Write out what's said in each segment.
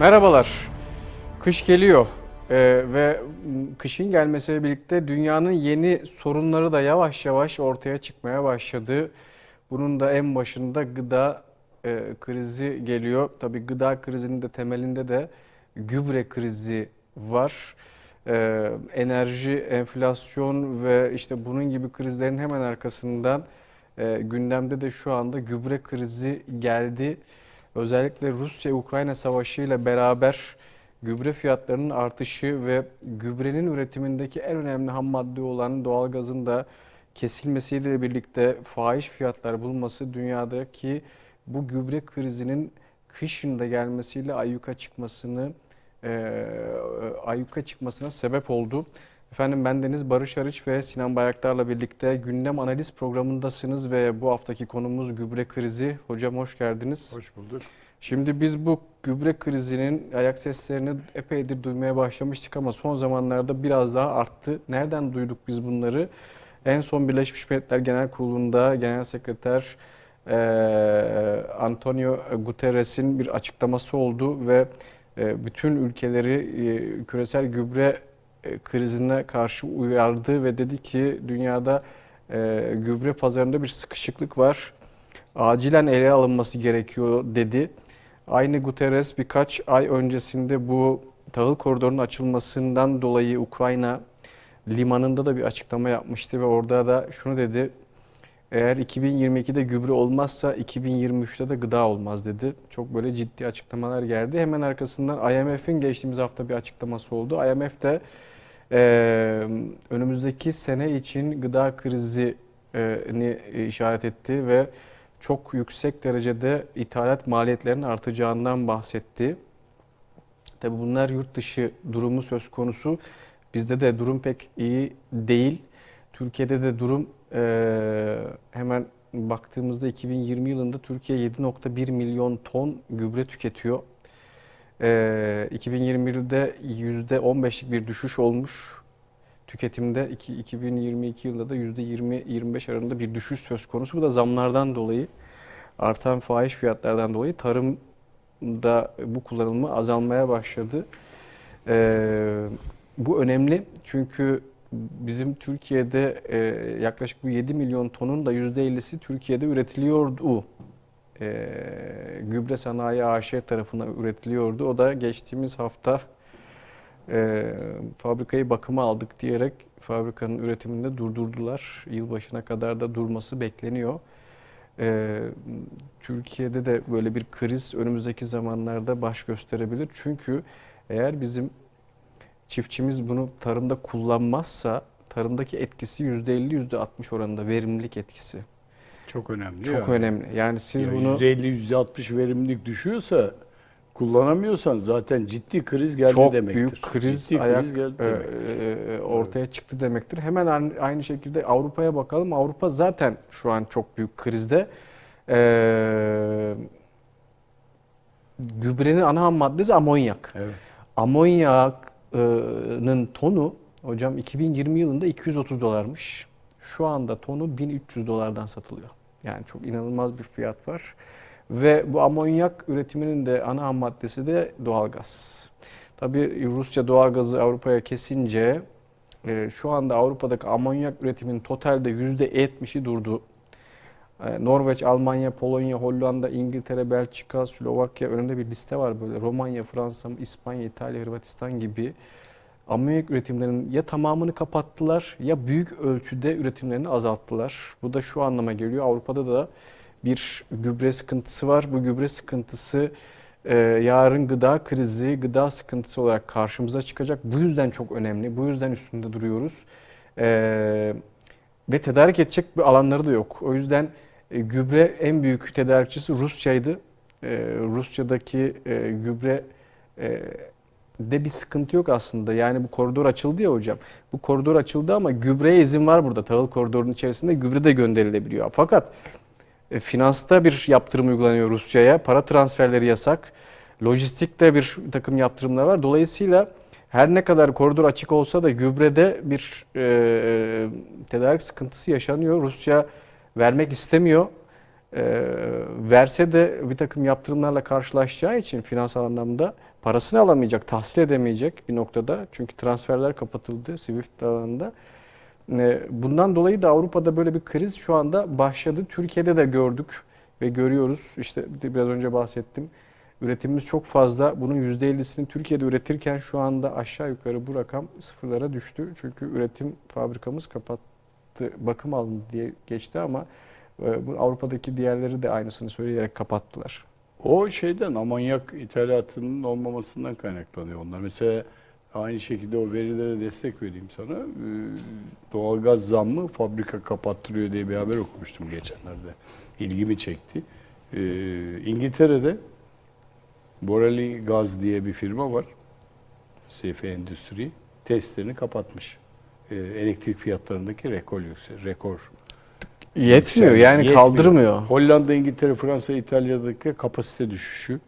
Merhabalar. Kış geliyor Ee, ve kışın gelmesiyle birlikte dünyanın yeni sorunları da yavaş yavaş ortaya çıkmaya başladı. Bunun da en başında gıda e, krizi geliyor. Tabii gıda krizinin de temelinde de gübre krizi var. Ee, enerji, enflasyon ve işte bunun gibi krizlerin hemen arkasından e, gündemde de şu anda gübre krizi geldi. Özellikle Rusya-Ukrayna savaşı ile beraber gübre fiyatlarının artışı ve gübrenin üretimindeki en önemli ham madde olan doğalgazın da kesilmesiyle birlikte fahiş fiyatlar bulması dünyadaki bu gübre krizinin kışın da gelmesiyle ayyuka çıkmasını e, ayyuka çıkmasına sebep oldu. Efendim ben Deniz Barış Arıç ve Sinan Bayraktar'la birlikte gündem analiz programındasınız ve bu haftaki konumuz gübre krizi. Hocam hoş geldiniz. Hoş bulduk. Şimdi biz bu gübre krizinin ayak seslerini epeydir duymaya başlamıştık ama son zamanlarda biraz daha arttı. Nereden duyduk biz bunları? En son Birleşmiş Milletler Genel Kurulu'nda Genel Sekreter Antonio Guterres'in bir açıklaması oldu ve bütün ülkeleri küresel gübre krizine karşı uyardı ve dedi ki dünyada e, gübre pazarında bir sıkışıklık var. Acilen ele alınması gerekiyor dedi. Aynı Guterres birkaç ay öncesinde bu tahıl koridorunun açılmasından dolayı Ukrayna limanında da bir açıklama yapmıştı ve orada da şunu dedi. Eğer 2022'de gübre olmazsa 2023'te de gıda olmaz dedi. Çok böyle ciddi açıklamalar geldi. Hemen arkasından IMF'in geçtiğimiz hafta bir açıklaması oldu. IMF de eee, önümüzdeki sene için gıda krizini işaret etti ve çok yüksek derecede ithalat maliyetlerinin artacağından bahsetti. Tabi bunlar yurt dışı durumu söz konusu. Bizde de durum pek iyi değil. Türkiye'de de durum eee, hemen baktığımızda 2020 yılında Türkiye 7.1 milyon ton gübre tüketiyor. Eee 2021'de %15'lik bir düşüş olmuş tüketimde. İki- 2022 yılında da %20-25 arasında bir düşüş söz konusu. Bu da zamlardan dolayı, artan fahiş fiyatlardan dolayı tarımda bu kullanımı azalmaya başladı. Eee, bu önemli çünkü bizim Türkiye'de e, yaklaşık bu 7 milyon tonun da %50'si Türkiye'de üretiliyordu. E, Gübre Sanayi AŞ tarafından üretiliyordu. O da geçtiğimiz hafta e, fabrikayı bakıma aldık diyerek fabrikanın üretiminde durdurdular. Yılbaşına kadar da durması bekleniyor. E, Türkiye'de de böyle bir kriz önümüzdeki zamanlarda baş gösterebilir. Çünkü eğer bizim çiftçimiz bunu tarımda kullanmazsa tarımdaki etkisi %50 %60 oranında verimlilik etkisi. Çok önemli. Çok yani. önemli. Yani siz Ya bunu %50 %60 verimlilik düşüyorsa kullanamıyorsan zaten ciddi kriz geldi çok demektir. büyük kriz ciddi ayak kriz geldi e, demektir. e, ortaya çıktı demektir. Hemen aynı- şekilde Avrupa'ya bakalım. Avrupa zaten şu an çok büyük krizde. E, gübrenin ana ham maddesi amonyak. Evet. Amonyak'ın tonu hocam 2020 yılında 230 dolarmış. Şu anda tonu 1300 dolardan satılıyor. Yani çok inanılmaz bir fiyat var. Ve bu amonyak üretiminin de ana ham maddesi de doğalgaz. Tabii Rusya doğalgazı Avrupa'ya kesince e, şu anda Avrupa'daki amonyak üretiminin totalde %70'i durdu. E, Norveç, Almanya, Polonya, Hollanda, İngiltere, Belçika, Slovakya önünde bir liste var böyle. Romanya, Fransa, İspanya, İtalya, Hırvatistan gibi amonyak üretimlerinin ya tamamını kapattılar ya büyük ölçüde üretimlerini azalttılar. Bu da şu anlama geliyor. Avrupa'da da bir gübre sıkıntısı var. Bu gübre sıkıntısı e, yarın gıda krizi, gıda sıkıntısı olarak karşımıza çıkacak. Bu yüzden çok önemli. Bu yüzden üstünde duruyoruz. E, ve tedarik edecek bir alanları da yok. O yüzden e, gübre en büyük tedarikçisi Rusya'ydı. E, Rusya'daki e, gübre e, de bir sıkıntı yok aslında. Yani bu koridor açıldı ya hocam. Bu koridor açıldı ama gübreye izin var burada. Tahıl koridorunun içerisinde gübre de gönderilebiliyor. Fakat e, finansta bir yaptırım uygulanıyor Rusya'ya. Para transferleri yasak. Lojistikte bir takım yaptırımlar var. Dolayısıyla her ne kadar koridor açık olsa da gübrede bir e, tedarik sıkıntısı yaşanıyor. Rusya vermek istemiyor. E, verse de bir takım yaptırımlarla karşılaşacağı için finansal anlamda parasını alamayacak, tahsil edemeyecek bir noktada. Çünkü transferler kapatıldı Swift alanında. E, Bundan dolayı da Avrupa'da böyle bir kriz şu anda başladı. Türkiye'de de gördük ve görüyoruz. İşte biraz önce bahsettim. Üretimimiz çok fazla. Bunun %50'sini Türkiye'de üretirken şu anda aşağı yukarı bu rakam sıfırlara düştü. Çünkü üretim fabrikamız kapattı, bakım alındı diye geçti ama e, Avrupa'daki diğerleri de aynısını söyleyerek kapattılar. O şeyden amonyak ithalatının olmamasından kaynaklanıyor onlar. Mesela aynı şekilde o verilere destek vereyim sana. Ee, Doğalgaz zammı fabrika kapattırıyor diye bir haber okumuştum geçenlerde. İlgimi çekti. Ee, İngiltere'de Borali Gaz diye bir firma var. SF Endüstri testlerini kapatmış. Ee, elektrik fiyatlarındaki rekor yüksek, rekor Yetmiyor Yükseldi. yani Yetmiyor. kaldırmıyor. Hollanda, İngiltere, Fransa, İtalya'daki kapasite düşüşü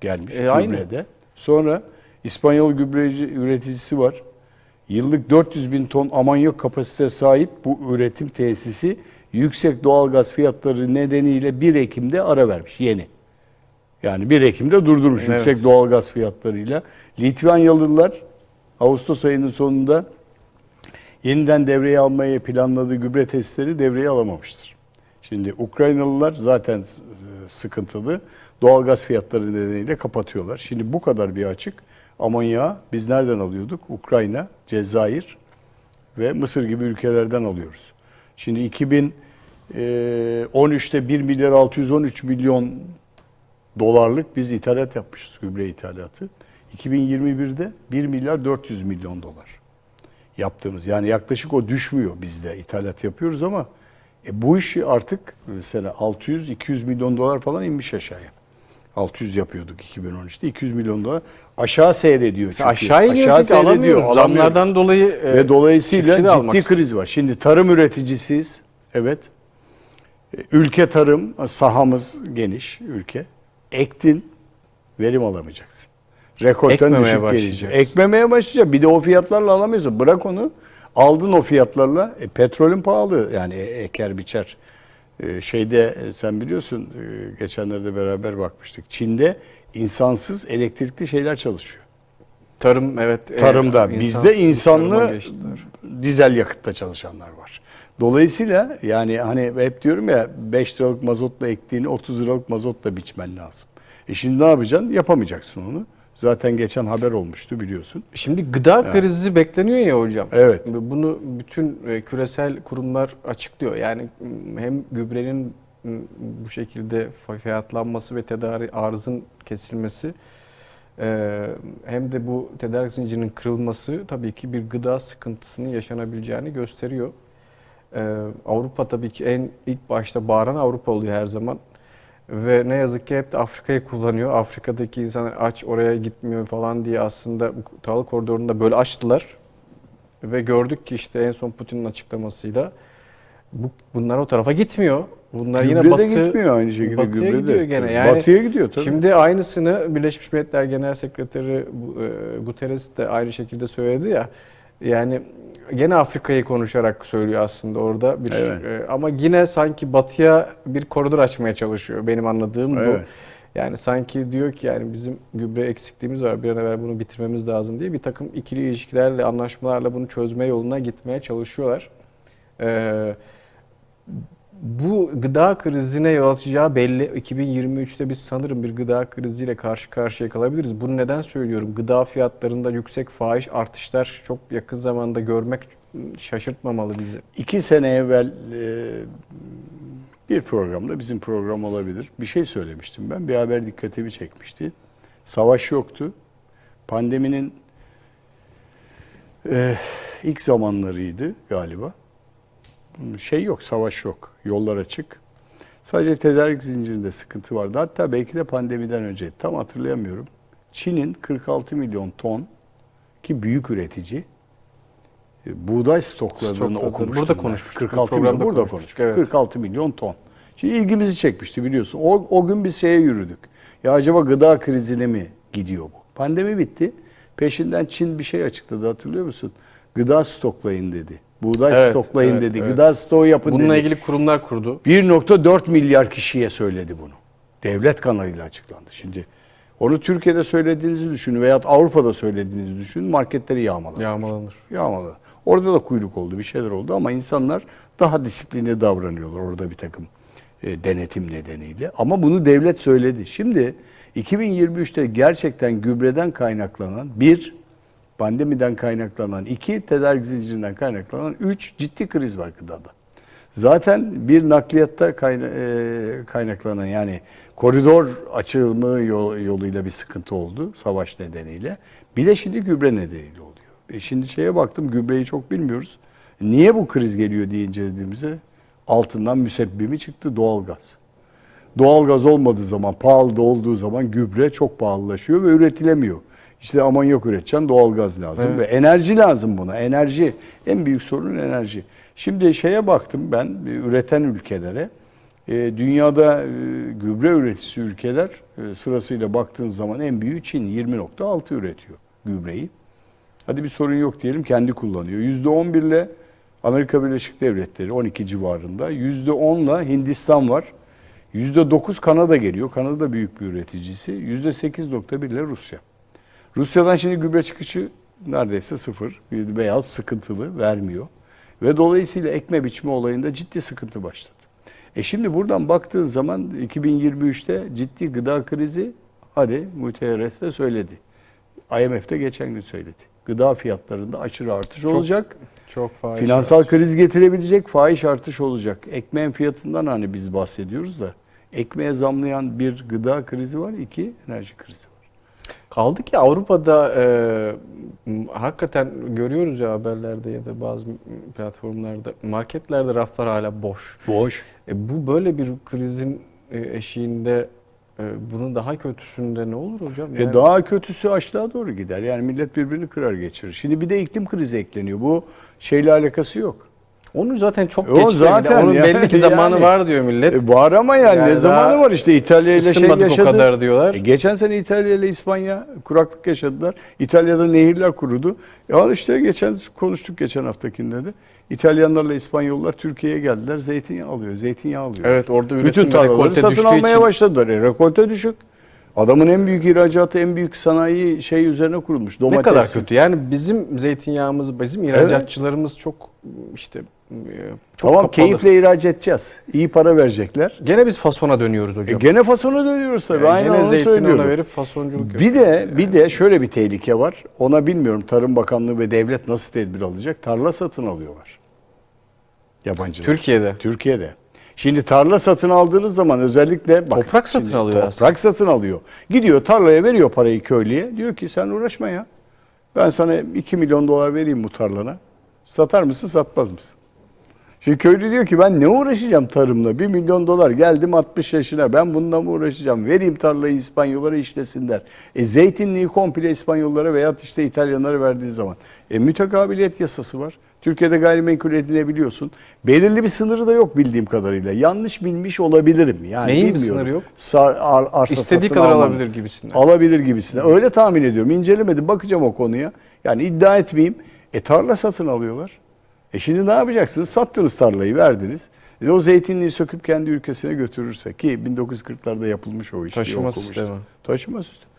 gelmiş E, aynı. gübrede. Sonra İspanyol gübreci üreticisi var. Yıllık 400 bin ton amonyak kapasite sahip bu üretim tesisi yüksek doğalgaz fiyatları nedeniyle 1 Ekim'de ara vermiş yeni. Yani 1 Ekim'de durdurmuş Evet. yüksek doğalgaz fiyatlarıyla. Litvanyalılar Ağustos ayının sonunda yeniden devreye almayı planladığı gübre testleri devreye alamamıştır. Şimdi Ukraynalılar zaten e, sıkıntılı. Doğalgaz fiyatları nedeniyle kapatıyorlar. Şimdi bu kadar bir açık. Amonyağı biz nereden alıyorduk? Ukrayna, Cezayir ve Mısır gibi ülkelerden alıyoruz. Şimdi 2013'te 1 milyar 613 milyon dolarlık biz ithalat yapmışız gübre ithalatı. 2021'de 1 milyar 400 milyon dolar yaptığımız. Yani yaklaşık o düşmüyor bizde ithalat yapıyoruz ama e, bu işi artık mesela 600-200 milyon dolar falan inmiş aşağıya. 600 yapıyorduk 2013'te 200 milyon dolar aşağı seyrediyor çünkü. Aşağı iniyor çünkü alamıyoruz. alamıyoruz. Zamlardan dolayı e, Ve dolayısıyla almak ciddi istiyor. kriz var. Şimdi tarım üreticisiyiz. Evet. E, Ülke tarım sahamız geniş ülke. Ektin verim alamayacaksın. Rekorten Ekmemeye düşük gelecek. Ekmemeye başlayacak. Bir de o fiyatlarla alamıyorsun. Bırak onu. Aldın o fiyatlarla. E, petrolün pahalı. Yani e, eker biçer. E, şeyde e, sen biliyorsun e, geçenlerde beraber bakmıştık. Çin'de insansız elektrikli şeyler çalışıyor. Tarım evet. e, Tarımda. insansız Bizde insanlı dizel yakıtla çalışanlar var. Dolayısıyla yani hani hep diyorum ya 5 liralık mazotla ektiğini 30 liralık mazotla biçmen lazım. E şimdi ne yapacaksın? Yapamayacaksın onu. Zaten geçen haber olmuştu biliyorsun. Şimdi gıda krizi bekleniyor ya hocam. Evet. Bunu bütün e, küresel kurumlar açıklıyor. Yani hem gübrenin bu şekilde fiyatlanması ve tedari arzın kesilmesi e, hem de bu tedarik zincirinin kırılması tabii ki bir gıda sıkıntısının yaşanabileceğini gösteriyor. E, Avrupa tabii ki en ilk başta bağıran Avrupa oluyor her zaman. Ve ne yazık ki hep de Afrika'yı kullanıyor. Afrika'daki insanlar aç oraya gitmiyor falan diye aslında bu tahıl koridorunu da böyle açtılar. Ve gördük ki işte en son Putin'in açıklamasıyla bu, bunlar o tarafa gitmiyor. Bunlar yine Gübre de batı, gitmiyor aynı şekilde. batıya gübre de. gidiyor gene. Tabii. Yani batıya gidiyor tabii. Şimdi aynısını Birleşmiş Milletler Genel Sekreteri bu- e, Guterres de aynı şekilde söyledi ya. Yani gene Afrika'yı konuşarak söylüyor aslında orada bir Evet. e, ama yine sanki batıya bir koridor açmaya çalışıyor. Benim anladığım bu. Evet. Yani sanki diyor ki yani bizim gübre eksikliğimiz var bir an evvel bunu bitirmemiz lazım diye bir takım ikili ilişkilerle anlaşmalarla bunu çözme yoluna gitmeye çalışıyorlar. Ee, bu gıda krizine yol açacağı belli. 2023'te biz sanırım bir gıda kriziyle karşı karşıya kalabiliriz. Bunu neden söylüyorum? Gıda fiyatlarında yüksek fahiş artışlar çok yakın zamanda görmek şaşırtmamalı bizi. İki sene evvel e, bir programda bizim program olabilir. Bir şey söylemiştim ben. Bir haber dikkatimi çekmişti. Savaş yoktu. Pandeminin e, ilk zamanlarıydı galiba. Şey yok, savaş yok. Yollar açık. Sadece tedarik zincirinde sıkıntı vardı. Hatta belki de pandemiden önce tam hatırlayamıyorum. Çin'in 46 milyon ton ki büyük üretici e, buğday stoklarını okumuştum. burada ben. konuşmuştuk. 46 Programda milyon burada konuştuk. evet. 46 milyon ton. Şimdi ilgimizi çekmişti biliyorsun. O, o gün biz şeye yürüdük. Ya acaba gıda krizine mi gidiyor bu? Pandemi bitti. Peşinden Çin bir şey açıkladı hatırlıyor musun? Gıda stoklayın dedi. Buğday Evet, stoklayın evet, dedi. evet. Gıda stoğu yapın Bununla dedi. ilgili kurumlar kurdu. 1.4 milyar kişiye söyledi bunu. Devlet kanalıyla açıklandı. Şimdi Onu Türkiye'de söylediğinizi düşünün veya Avrupa'da söylediğinizi düşünün. Marketleri yağmalar. Yağmalanır. Yağmalı. Orada da kuyruk oldu, bir şeyler oldu ama insanlar daha disiplinli davranıyorlar orada bir takım e, denetim nedeniyle. Ama bunu devlet söyledi. Şimdi 2023'te gerçekten gübreden kaynaklanan bir, pandemiden kaynaklanan iki, tedarik zincirinden kaynaklanan üç ciddi kriz var gıdada. Zaten bir nakliyatta e, kaynaklanan yani koridor açılımı yol- yoluyla bir sıkıntı oldu savaş nedeniyle. Bir de şimdi gübre nedeniyle oluyor. E şimdi şeye baktım gübreyi çok bilmiyoruz. Niye bu kriz geliyor diye incelediğimizde altından müsebbibi çıktı doğalgaz. Doğalgaz olmadığı zaman, pahalı da olduğu zaman gübre çok pahalılaşıyor ve üretilemiyor. İşte amonyak üreteceksin, doğalgaz lazım Evet. ve enerji lazım buna. Enerji, en büyük sorun enerji. Şimdi şeye baktım ben, e, üreten ülkelere. E, dünyada e, gübre üreticisi ülkeler e, sırasıyla baktığın zaman en büyüğü Çin 20.6 üretiyor gübreyi. Hadi bir sorun yok diyelim kendi kullanıyor. %11 ile Amerika Birleşik Devletleri 12 civarında. %10 ile Hindistan var. %9 Kanada geliyor. Kanada büyük bir üreticisi. %8.1 ile Rusya. Rusya'dan şimdi gübre çıkışı neredeyse sıfır veya sıkıntılı vermiyor. Ve dolayısıyla ekme biçme olayında ciddi sıkıntı başladı. E şimdi buradan baktığın zaman 2023'te ciddi gıda krizi hadi Muteres de söyledi. IMF'de geçen gün söyledi. Gıda fiyatlarında aşırı artış olacak. Çok faiz. Finansal kriz getirebilecek fahiş artış olacak. Ekmeğin fiyatından hani biz bahsediyoruz da ekmeğe zamlayan bir gıda krizi var, iki enerji krizi var. Kaldı ki Avrupa'da e, hakikaten görüyoruz ya haberlerde ya da bazı platformlarda marketlerde raflar hala boş. Boş. E, bu böyle bir krizin e, eşiğinde e, bunun daha kötüsünde ne olur hocam? E Yani daha kötüsü aşağı doğru gider. Yani millet birbirini kırar geçirir. Şimdi bir de iklim krizi ekleniyor. Bu şeyle alakası yok. Onun zaten çok O geç zaten Onun yani- belli ki zamanı yani- var diyor millet. E var ama yani, Yani ne zamanı var işte İtalya ile şey o yaşadı. kadar diyorlar. E geçen sene İtalya ile İspanya kuraklık yaşadılar. İtalya'da nehirler kurudu. Ya işte geçen konuştuk geçen haftakinde de. İtalyanlarla İspanyollar Türkiye'ye geldiler. Zeytinyağı alıyor. Zeytinyağı alıyor. Evet orada üretim Bütün tarlaları satın almaya için başladılar. E, rekolte düşük. Adamın en büyük ihracatı, en büyük sanayi şey üzerine kurulmuş. ne Domates. kadar kötü. Yani bizim zeytinyağımız, bizim ihracatçılarımız çok işte e, çok Tamam kapalı. keyifle ihraç edeceğiz. İyi para verecekler. Gene biz fasona dönüyoruz E, hocam. gene fasona dönüyoruz tabii. Yani Aynen gene onu söylüyorum. ona verip fasonculuk Bir de bir de şöyle bir tehlike var. Ona bilmiyorum Tarım Bakanlığı ve devlet nasıl tedbir alacak? Tarla satın alıyorlar. Yabancılar. Türkiye'de. Türkiye'de. Şimdi tarla satın aldığınız zaman özellikle bak, Toprak satın şimdi alıyor Toprak satın alıyor. Gidiyor tarlaya veriyor parayı köylüye. Diyor ki sen uğraşma ya. Ben sana 2 milyon dolar vereyim bu tarlana. Satar mısın satmaz mısın? Şimdi köylü diyor ki ben ne uğraşacağım tarımla? 1 milyon dolar geldim 60 yaşına ben bununla mı uğraşacağım? Vereyim tarlayı İspanyollara işlesinler. E zeytinliği komple İspanyollara veyahut işte İtalyanlara verdiği zaman. E mütekabiliyet yasası var. Türkiye'de gayrimenkul edinebiliyorsun. Belirli bir sınırı da yok bildiğim kadarıyla. Yanlış bilmiş olabilirim. Yani Neyin bir sınırı yok? Sa- ar- arsa İstediği kadar almanın. alabilir gibisinden. Alabilir gibisine. Öyle tahmin ediyorum. İncelemedim. Bakacağım o konuya. Yani iddia etmeyeyim. E tarla satın alıyorlar. E şimdi ne yapacaksınız? Sattınız tarlayı, verdiniz. E o zeytinliği söküp kendi ülkesine götürürse ki 1940'larda yapılmış o iş. Taşıma sistemi. Taşıma sistemi.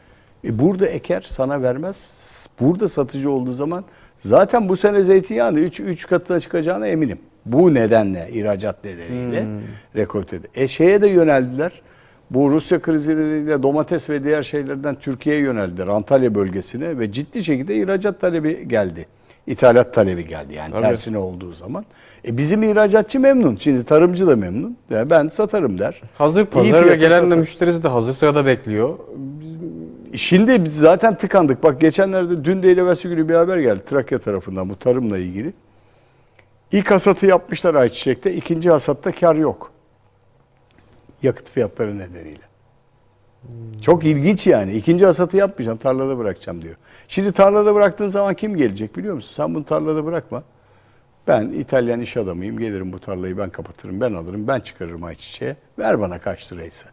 E burada eker sana vermez. Burada satıcı olduğu zaman zaten bu sene zeytinyağını 3 3 katına çıkacağına eminim. Bu nedenle ihracat nedeniyle Hmm. rekoltede. E şeye de yöneldiler. Bu Rusya kriziyle domates ve diğer şeylerden Türkiye'ye yöneldiler. Antalya bölgesine ve ciddi şekilde ihracat talebi geldi. İthalat talebi geldi yani Tabii. tersine olduğu zaman. E bizim ihracatçı memnun. Şimdi tarımcı da memnun. Ya ben satarım der. Hazır pazar ve gelen de satar. müşterisi de hazır sırada bekliyor. Şimdi biz zaten tıkandık. Bak geçenlerde dün değil evvelsi günü bir haber geldi Trakya tarafından bu tarımla ilgili. İlk hasatı yapmışlar ayçiçekte. ikinci hasatta kar yok. Yakıt fiyatları nedeniyle. Çok ilginç yani. İkinci hasatı yapmayacağım, tarlada bırakacağım diyor. Şimdi tarlada bıraktığın zaman kim gelecek biliyor musun? Sen bunu tarlada bırakma. Ben İtalyan iş adamıyım. Gelirim bu tarlayı ben kapatırım, ben alırım, ben çıkarırım ayçiçeğe. Ver bana kaç liraysa.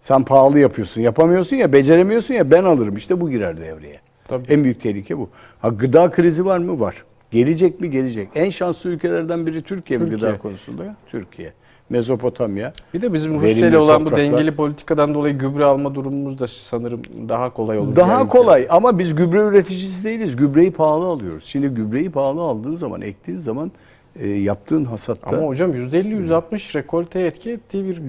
Sen pahalı yapıyorsun, yapamıyorsun ya, beceremiyorsun ya ben alırım. İşte bu girer devreye. Tabii. En büyük tehlike bu. Ha, gıda krizi var mı? Var. Gelecek mi? Gelecek. En şanslı ülkelerden biri Türkiye, mi Türkiye. gıda konusunda? Türkiye. Mezopotamya. Bir de bizim Rusya ile olan bu topraklar. dengeli politikadan dolayı gübre alma durumumuz da sanırım daha kolay olur. Daha Yani kolay ama biz gübre üreticisi değiliz. Gübreyi pahalı alıyoruz. Şimdi gübreyi pahalı aldığın zaman, ektiğin zaman e, yaptığın hasatta Ama hocam %50-%60 rekolteye etki ettiği bir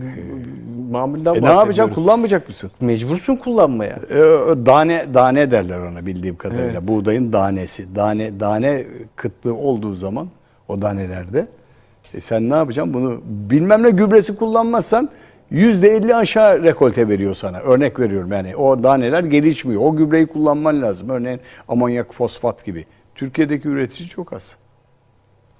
mamulden e, ne yapacaksın? Kullanmayacak mısın? Mecbursun kullanmaya. E, dane dane derler ona bildiğim kadarıyla. Evet. Buğdayın danesi. Dane dane kıtlığı olduğu zaman o danelerde e, sen ne yapacaksın? Bunu bilmem ne gübresi kullanmazsan %50 aşağı rekolte veriyor sana. Örnek veriyorum yani o daneler gelişmiyor. O gübreyi kullanman lazım. Örneğin amonyak, fosfat gibi. Türkiye'deki üretici çok az.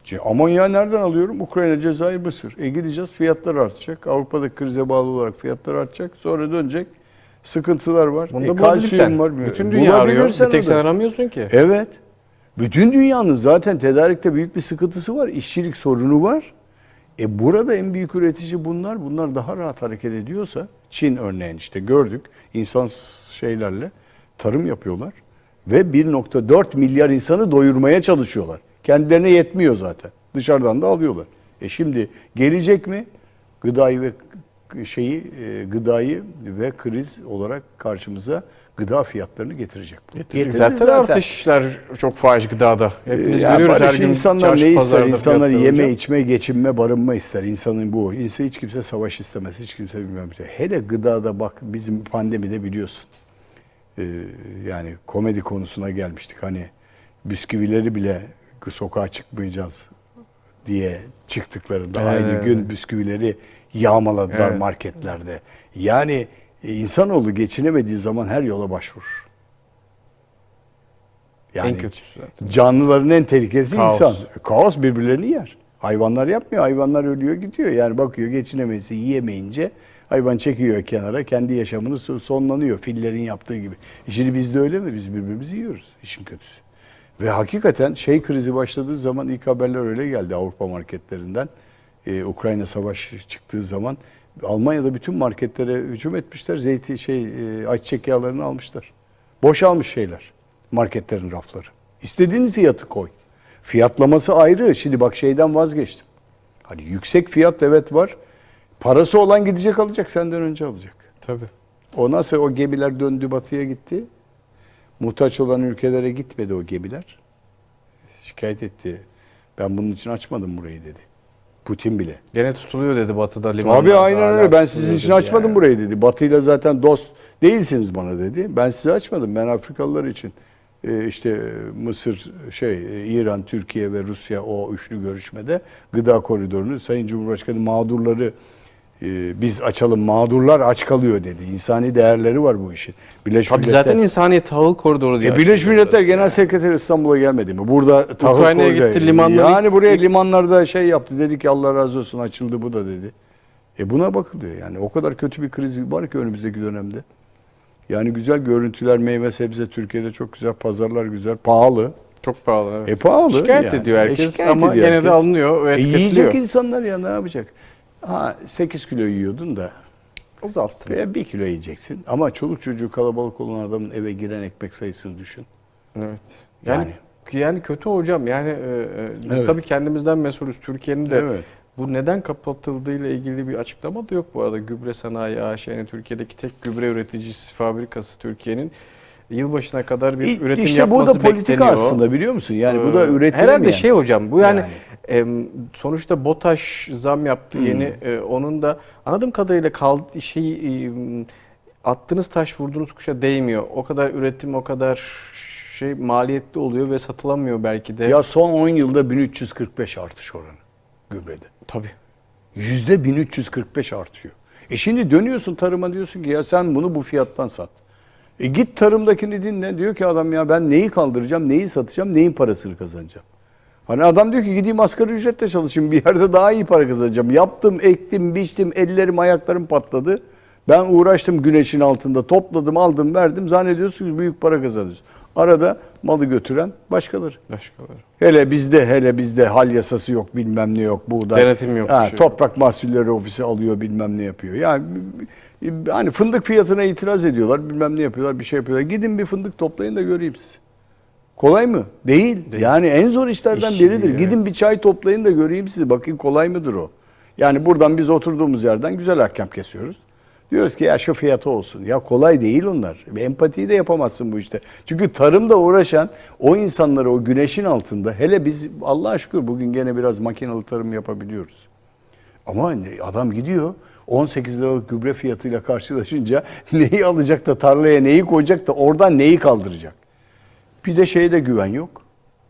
Ce- Amonyağı nereden alıyorum? Ukrayna, Cezayir, Mısır. E gideceğiz fiyatlar artacak. Avrupa'da krize bağlı olarak fiyatlar artacak. Sonra dönecek. Sıkıntılar var. Bunu E, kalsiyum var. Bütün dünya arıyor. Bir tek sen aramıyorsun ki. Evet. Bütün dünyanın zaten tedarikte büyük bir sıkıntısı var. İşçilik sorunu var. E burada en büyük üretici bunlar. Bunlar daha rahat hareket ediyorsa Çin örneğin işte gördük insan şeylerle tarım yapıyorlar ve 1.4 milyar insanı doyurmaya çalışıyorlar. Kendilerine yetmiyor zaten. Dışarıdan da alıyorlar. E şimdi gelecek mi? Gıdayı ve şeyi e, gıdayı ve kriz olarak karşımıza gıda fiyatlarını getirecek. bu. Getirecek. Getirdi Zaten, artışlar çok fahiş gıdada. Hepimiz ya görüyoruz her gün insanlar çarşı ne ister? İnsanlar yeme, hocam. içme, geçinme, barınma ister. İnsanın bu. İnsan hiç kimse savaş istemez. Hiç kimse bilmem ne. Hele gıdada bak bizim pandemide biliyorsun. Ee, yani komedi konusuna gelmiştik. Hani bisküvileri bile sokağa çıkmayacağız diye çıktıklarında Evet, aynı gün bisküvileri yağmaladılar Evet. marketlerde. Yani e, insanoğlu geçinemediği zaman her yola başvurur. en kötüsü zaten. Canlıların en tehlikelisi Kaos. insan. Kaos birbirlerini yer. Hayvanlar yapmıyor. Hayvanlar ölüyor gidiyor. Yani bakıyor geçinemesi yiyemeyince hayvan çekiliyor kenara. Kendi yaşamını so- sonlanıyor. Fillerin yaptığı gibi. E Şimdi bizde öyle mi? Biz birbirimizi yiyoruz. İşin kötüsü. Ve hakikaten şey krizi başladığı zaman ilk haberler öyle geldi Avrupa marketlerinden. Ee, Ukrayna savaşı çıktığı zaman Almanya'da bütün marketlere hücum etmişler. Zeyti şey e, ayçiçek yağlarını almışlar. Boşalmış şeyler marketlerin rafları. İstediğin fiyatı koy. Fiyatlaması ayrı. Şimdi bak şeyden vazgeçtim. Hani yüksek fiyat evet var. Parası olan gidecek alacak senden önce alacak. Tabii. O nasıl o gemiler döndü batıya gitti. Muhtaç olan ülkelere gitmedi o gemiler. Şikayet etti. Ben bunun için açmadım burayı dedi. Putin bile. Gene tutuluyor dedi batıda limanlarda. Tabii aynen öyle. Ben sizin için açmadım yani. burayı dedi. Batı'yla zaten dost değilsiniz bana dedi. Ben size açmadım. Ben Afrikalılar için e, işte Mısır, şey e, İran, Türkiye ve Rusya o üçlü görüşmede gıda koridorunu Sayın Cumhurbaşkanı mağdurları e, biz açalım mağdurlar aç kalıyor dedi. İnsani değerleri var bu işin. Birleşmiş Tabii Milletler- zaten insani tahıl koridoru diye e, Birleşmiş Milletler Genel yani. Sekreteri İstanbul'a gelmedi mi? Burada tahıl Ukrayna'ya koridoru- gitti, limanları- Yani buraya limanlarda şey yaptı. Dedi ki Allah razı olsun açıldı bu da dedi. E buna bakılıyor yani. O kadar kötü bir kriz var ki önümüzdeki dönemde. Yani güzel görüntüler, meyve sebze Türkiye'de çok güzel, pazarlar güzel, pahalı. Çok pahalı evet. E pahalı. Şikayet yani. ediyor E, herkes şikayet ama ediyor gene herkes. de alınıyor ve E, yiyecek insanlar ya ne yapacak? Ha 8 kilo yiyordun da Azalttın. veya 1 kilo yiyeceksin. Ama çoluk çocuğu kalabalık olan adamın eve giren ekmek sayısını düşün. Evet. Yani yani, kötü hocam. Yani e, e, biz Evet. tabii kendimizden mesulüz. Türkiye'nin de Evet. bu neden kapatıldığıyla ilgili bir açıklama da yok bu arada. Gübre Sanayi AŞ yani Türkiye'deki tek gübre üreticisi fabrikası Türkiye'nin yılbaşına kadar bir İ- üretim işte yapması bu da politika bekleniyor. aslında biliyor musun? Yani bu da Ee, üretim Herhalde yani. şey hocam bu yani, Yani. em, sonuçta BOTAŞ zam yaptı Hmm. yeni. E, onun da anladığım kadarıyla kaldı şey em, attığınız taş vurduğunuz kuşa değmiyor. O kadar üretim o kadar şey maliyetli oluyor ve satılamıyor belki de. Ya son 10 yılda 1345 artış oranı gübrede. Tabii. Yüzde 1345 artıyor. E şimdi dönüyorsun tarıma diyorsun ki ya sen bunu bu fiyattan sat. E git tarımdakini dinle. Diyor ki adam ya ben neyi kaldıracağım, neyi satacağım, neyin parasını kazanacağım. Hani adam diyor ki gideyim asgari ücretle çalışayım bir yerde daha iyi para kazanacağım. Yaptım, ektim, biçtim, ellerim, ayaklarım patladı. Ben uğraştım güneşin altında, topladım, aldım, verdim. Zannediyorsun ki büyük para kazanıyorsun. Arada malı götüren başkaları. Başkaları. Hele bizde hele bizde hal yasası yok bilmem ne yok buğday. Denetim yok, Ha, şey yok. toprak mahsulleri ofisi alıyor bilmem ne yapıyor. Yani hani fındık fiyatına itiraz ediyorlar bilmem ne yapıyorlar bir şey yapıyorlar. Gidin bir fındık toplayın da göreyim sizi. Kolay mı? Değil. Değil. Yani en zor işlerden İşçiliği, biridir. evet. Gidin bir çay toplayın da göreyim sizi. Bakın kolay mıdır o? Yani buradan biz oturduğumuz yerden güzel hakem kesiyoruz. Diyoruz ki ya şu fiyatı olsun. Ya kolay değil onlar. Bir empatiyi de yapamazsın bu işte. Çünkü tarımda uğraşan o insanları o güneşin altında hele biz Allah'a şükür bugün gene biraz makinalı tarım yapabiliyoruz. Ama adam gidiyor 18 liralık gübre fiyatıyla karşılaşınca neyi alacak da tarlaya neyi koyacak da oradan neyi kaldıracak? Bir de şeyde güven yok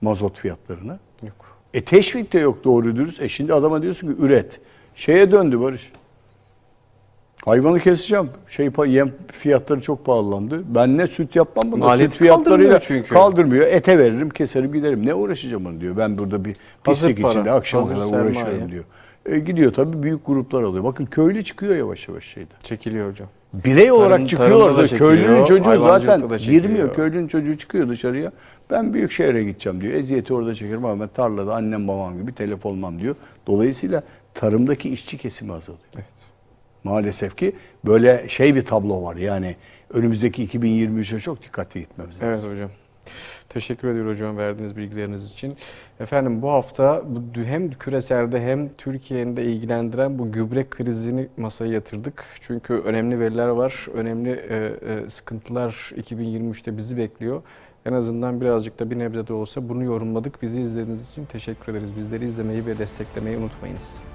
mazot fiyatlarına. Yok. E teşvik de yok doğru dürüst. E şimdi adama diyorsun ki üret. Şeye döndü Barış. Hayvanı keseceğim. Şey yem fiyatları çok pahalandı. Ben ne süt yapmam bunu. Maliyeti süt fiyatlarıyla kaldırmıyor çünkü. Kaldırmıyor. Ete veririm, keserim giderim. Ne uğraşacağım onu diyor. Ben burada bir Hazır pislik para, içinde akşama hazır kadar sermaye. uğraşıyorum diyor. E, gidiyor tabii büyük gruplar alıyor. Bakın köylü çıkıyor yavaş yavaş şeyde. Çekiliyor hocam. Birey olarak Tarım- çıkıyorlar. tarımda da zaten. Köylünün çekiliyor, çocuğu hayvancılıkta zaten da çekiliyor. girmiyor. Köylünün çocuğu çıkıyor dışarıya. Ben büyük şehre gideceğim diyor. Eziyeti orada çekerim ama ben tarlada annem babam gibi telef olmam diyor. Dolayısıyla tarımdaki işçi kesimi azalıyor. Evet. Maalesef ki böyle şey bir tablo var. Yani önümüzdeki 2023'e çok dikkatli gitmemiz lazım. Evet hocam. Teşekkür ediyorum hocam verdiğiniz bilgileriniz için. Efendim bu hafta hem küreselde hem Türkiye'nin de ilgilendiren bu gübre krizini masaya yatırdık. Çünkü önemli veriler var, önemli e, e, sıkıntılar 2023'te bizi bekliyor. En azından birazcık da bir nebze de olsa bunu yorumladık. Bizi izlediğiniz için teşekkür ederiz. Bizleri izlemeyi ve desteklemeyi unutmayınız.